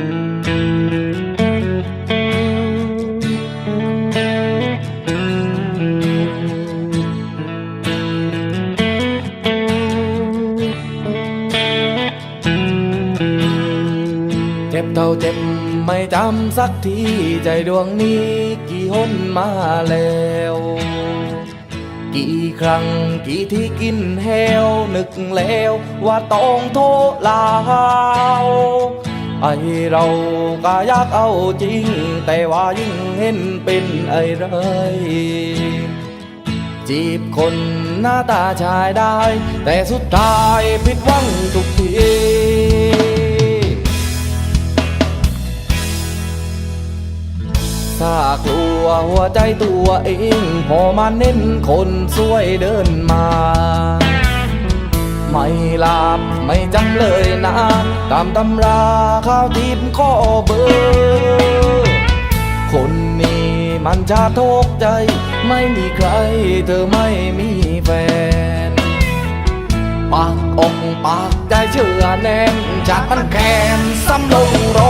เจ็บเท่าเจ็บไม่จำสักทีใจดวงนี้กี่หนมาแล้ว กี่ครั้งกี่ที่กินแฮวนึกแล้วว่าต้องโทษลาว ไอเราก็อยากเอาจริง แต่ว่ายิ่งเห็นเป็นไอไรจีบคนหน้าตาชายได้ แต่สุดท้ายผิดหวังทุกทีถ้ากลัวหัวใจตัวเอง พอมาเน้นคนสวยเดินมา ไม่ลาบไม่จำเลยนะ ตามตำราข้าวทิพข้อเบอร์คนนี้มันจะทกใจ ไม่มีใครเธอไม่มีแฟน ปากอกปากใจเชื่อแน่นจากมันแค้นซ้ำลงรอ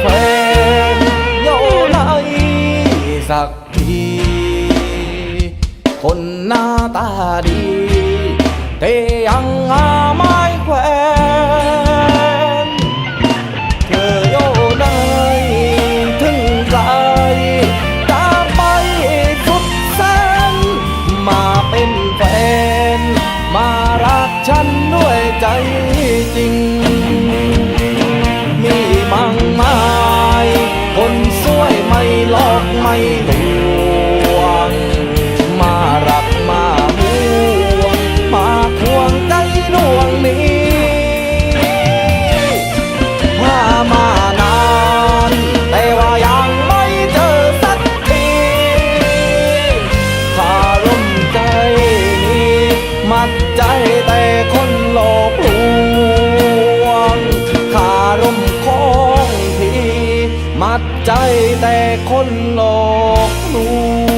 แฟนโยไหนสักที คนหน้าตาดี แต่ยังหาไง ไม่ มัดใจแต่คนหลอกลวง